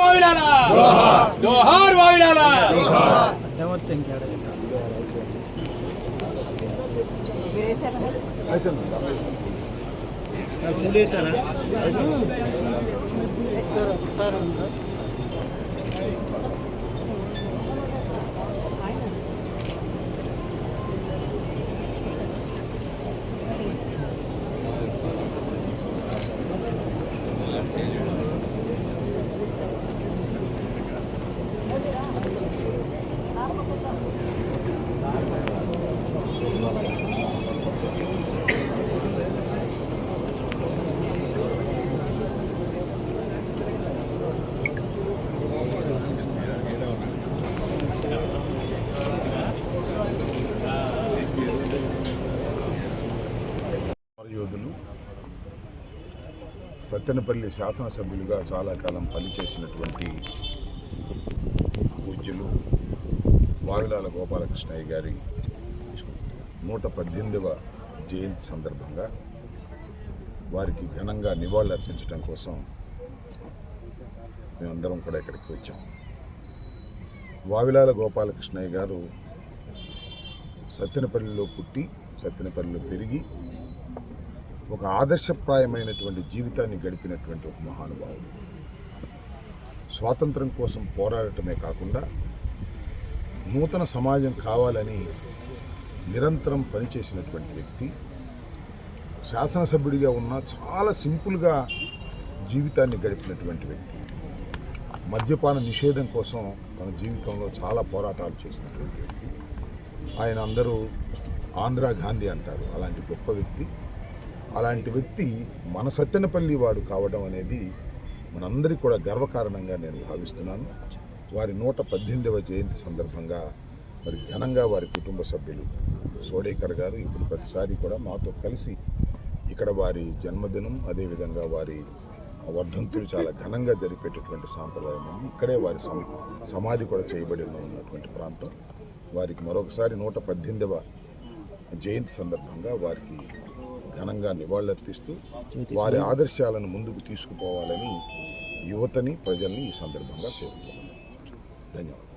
వావిలాల జోహార్ వావిలాల యోధులు సత్తెనపల్లి శాసనసభ్యులుగా చాలా కాలం పనిచేసినటువంటి పూజ్యులు వావిలాల గోపాలకృష్ణయ్య గారి నూట పద్దెనిమిదవ జయంతి సందర్భంగా వారికి ఘనంగా నివాళులర్పించడం కోసం మేమందరం కూడా ఇక్కడికి వచ్చాం. వావిలాల గోపాలకృష్ణయ్య గారు సత్తెనపల్లిలో పుట్టి సత్తెనపల్లిలో పెరిగి ఒక ఆదర్శప్రాయమైనటువంటి జీవితాన్ని గడిపినటువంటి ఒక మహానుభావుడు. స్వాతంత్రం కోసం పోరాడటమే కాకుండా నూతన సమాజం కావాలని నిరంతరం పనిచేసినటువంటి వ్యక్తి శాసనసభ్యుడిగా ఉన్న చాలా సింపుల్గా జీవితాన్ని గడిపినటువంటి వ్యక్తి మద్యపాన నిషేధం కోసం తన జీవితంలో చాలా పోరాటాలు చేసినటువంటి వ్యక్తి. ఆయన అందరూ ఆంధ్ర గాంధీ అంటారు. అలాంటి గొప్ప వ్యక్తి. అలాంటి వ్యక్తి మన సత్తెనపల్లి వాడు కావడం అనేది మనందరికీ కూడా గర్వకారణంగా నేను భావిస్తున్నాను. వారి నూట పద్దెనిమిదవ జయంతి సందర్భంగా మరి ఘనంగా వారి కుటుంబ సభ్యులు సోడేకర్ గారు ఇప్పుడు ప్రతిసారి కూడా మాతో కలిసి ఇక్కడ వారి జన్మదినం అదేవిధంగా వారి వర్ధంతులు చాలా ఘనంగా జరిపేటటువంటి సాంప్రదాయం ఉంది. ఇక్కడే వారి సమ సమాధి కూడా చేయబడి ఉన్నటువంటి ప్రాంతం. వారికి మరొకసారి నూట పద్దెనిమిదవ జయంతి సందర్భంగా వారికి ఘనంగా నివాళులర్పిస్తూ వారి ఆదర్శాలను ముందుకు తీసుకుపోవాలని యువతని ప్రజల్ని ఈ సందర్భంగా కోరుతున్నాను ధన్యవాదాలు.